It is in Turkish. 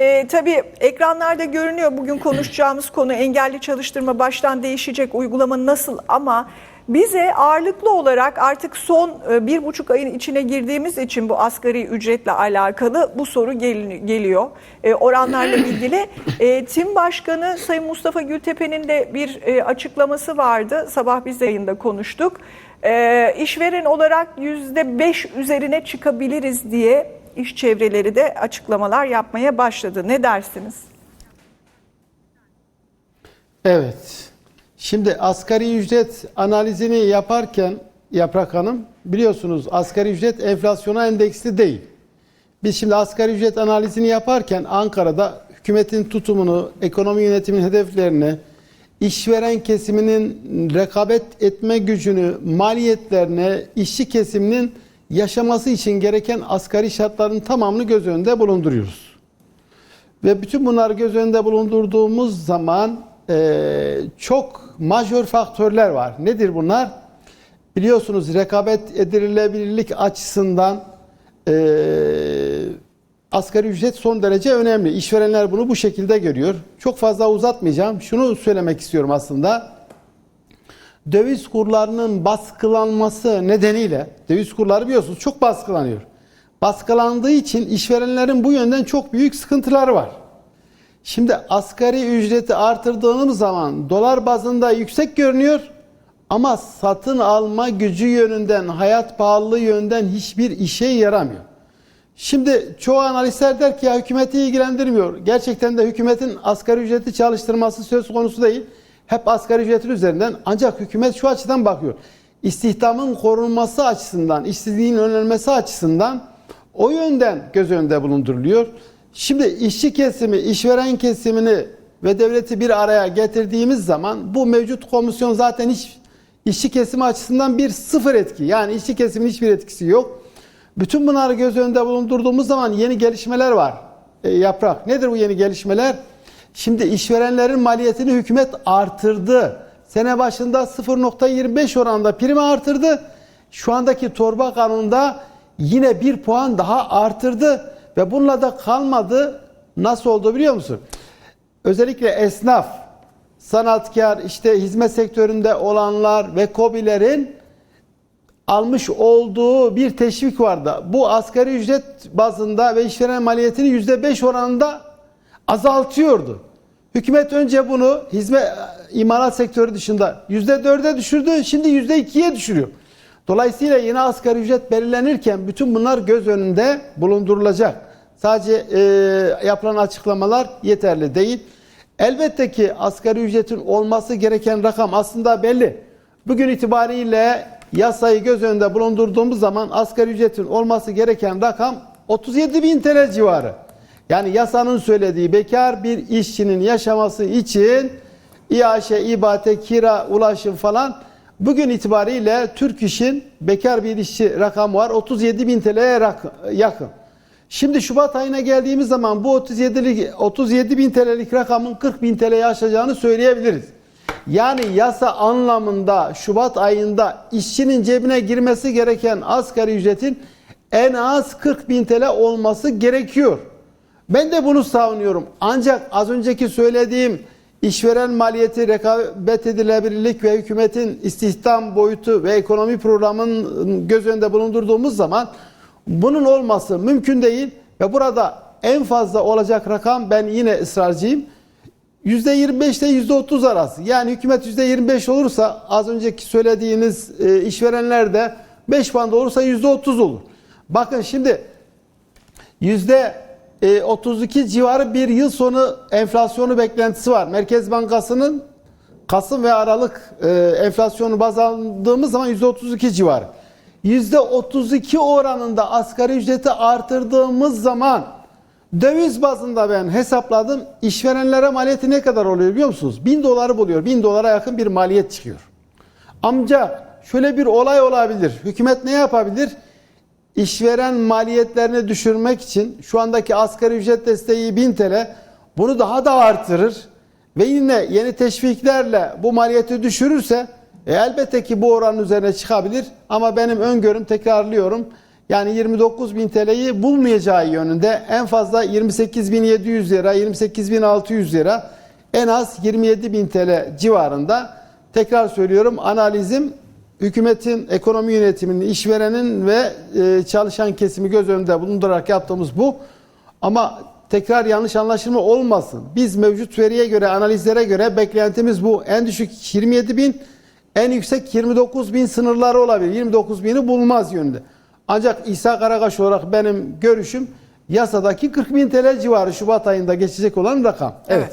E, tabii ekranlarda görünüyor bugün konuşacağımız konu engelli çalıştırma baştan değişecek uygulama nasıl ama bize ağırlıklı olarak artık son e, bir buçuk ayın içine girdiğimiz için bu asgari ücretle alakalı bu soru gel- geliyor E, oranlarla ilgili. E, Tim Başkanı Sayın Mustafa Gültepe'nin de bir e, açıklaması vardı sabah biz yayında konuştuk. E, işveren olarak yüzde beş üzerine çıkabiliriz diye iş çevreleri de açıklamalar yapmaya başladı. Ne dersiniz? Evet. Şimdi asgari ücret analizini yaparken Yaprak Hanım biliyorsunuz asgari ücret enflasyona endeksli değil. Biz şimdi asgari ücret analizini yaparken Ankara'da hükümetin tutumunu, ekonomi yönetimin hedeflerini, işveren kesiminin rekabet etme gücünü, maliyetlerini, işçi kesiminin yaşaması için gereken asgari şartların tamamını göz önünde bulunduruyoruz. Ve bütün bunları göz önünde bulundurduğumuz zaman eee, çok majör faktörler var. Nedir bunlar? Biliyorsunuz rekabet edilebilirlik açısından eee asgari ücret son derece önemli. İşverenler bunu bu şekilde görüyor. Çok fazla uzatmayacağım. Şunu söylemek istiyorum aslında. Döviz kurlarının baskılanması nedeniyle döviz kurları biliyorsunuz çok baskılanıyor. Baskılandığı için işverenlerin bu yönden çok büyük sıkıntıları var. Şimdi asgari ücreti artırdığımız zaman dolar bazında yüksek görünüyor ama satın alma gücü yönünden, hayat pahalılığı yönden hiçbir işe yaramıyor. Şimdi çoğu analistler der ki ya hükümeti ilgilendirmiyor. Gerçekten de hükümetin asgari ücreti çalıştırması söz konusu değil. Hep asgari ücretin üzerinden ancak hükümet şu açıdan bakıyor. İstihdamın korunması açısından, işsizliğin önlenmesi açısından o yönden göz önünde bulunduruluyor. Şimdi işçi kesimi, işveren kesimini ve devleti bir araya getirdiğimiz zaman bu mevcut komisyon zaten hiç işçi kesimi açısından bir sıfır etki. Yani işçi kesimin hiçbir etkisi yok. Bütün bunları göz önünde bulundurduğumuz zaman yeni gelişmeler var. E, yaprak. Nedir bu yeni gelişmeler? Şimdi işverenlerin maliyetini hükümet artırdı. Sene başında 0.25 oranında primi artırdı. Şu andaki torba kanunda yine bir puan daha artırdı. Ve bununla da kalmadı. Nasıl oldu biliyor musun? Özellikle esnaf, sanatkar, işte hizmet sektöründe olanlar ve kobilerin almış olduğu bir teşvik vardı. Bu asgari ücret bazında ve işveren maliyetini %5 oranında azaltıyordu. Hükümet önce bunu hizmet imalat sektörü dışında %4'e düşürdü. Şimdi %2'ye düşürüyor. Dolayısıyla yeni asgari ücret belirlenirken bütün bunlar göz önünde bulundurulacak. Sadece e, yapılan açıklamalar yeterli değil. Elbette ki asgari ücretin olması gereken rakam aslında belli. Bugün itibariyle yasayı göz önünde bulundurduğumuz zaman asgari ücretin olması gereken rakam 37 bin TL civarı. Yani yasanın söylediği bekar bir işçinin yaşaması için İAŞ, İBATE, kira, ulaşım falan bugün itibariyle Türk İş'in bekar bir işçi rakamı var 37 bin TL'ye yakın. Şimdi Şubat ayına geldiğimiz zaman bu 37, 37 bin TL'lik rakamın 40 bin TL'ye aşacağını söyleyebiliriz. Yani yasa anlamında Şubat ayında işçinin cebine girmesi gereken asgari ücretin en az 40 bin TL olması gerekiyor. Ben de bunu savunuyorum. Ancak az önceki söylediğim işveren maliyeti, rekabet edilebilirlik ve hükümetin istihdam boyutu ve ekonomi programının göz önünde bulundurduğumuz zaman bunun olması mümkün değil ve burada en fazla olacak rakam ben yine ısrarcıyım. %25 ile %30 arası. Yani hükümet %25 olursa az önceki söylediğiniz e, işverenler de 5 banda olursa %30 olur. Bakın şimdi %32 civarı bir yıl sonu enflasyonu beklentisi var. Merkez Bankası'nın Kasım ve Aralık e, enflasyonu baz aldığımız zaman %32 civarı. %32 oranında asgari ücreti artırdığımız zaman döviz bazında ben hesapladım. İşverenlere maliyeti ne kadar oluyor biliyor musunuz? 1000 doları buluyor. 1000 dolara yakın bir maliyet çıkıyor. Amca şöyle bir olay olabilir. Hükümet ne yapabilir? İşveren maliyetlerini düşürmek için şu andaki asgari ücret desteği 1000 TL bunu daha da artırır ve yine yeni teşviklerle bu maliyeti düşürürse e, elbette ki bu oranın üzerine çıkabilir ama benim öngörüm tekrarlıyorum Yani 29 bin TL'yi bulmayacağı yönünde en fazla 28.700 lira, 28.600 lira en az 27 bin TL civarında. Tekrar söylüyorum analizim hükümetin ekonomi yönetiminin, işverenin ve e, çalışan kesimi göz önünde bulundurarak yaptığımız bu. Ama tekrar yanlış anlaşılma olmasın. Biz mevcut veriye göre, analizlere göre beklentimiz bu. En düşük 27 bin, en yüksek 29 bin sınırları olabilir. 29 bini bulmaz yönünde. Ancak İsa Karakaş olarak benim görüşüm yasadaki 40 bin TL civarı Şubat ayında geçecek olan rakam. Evet.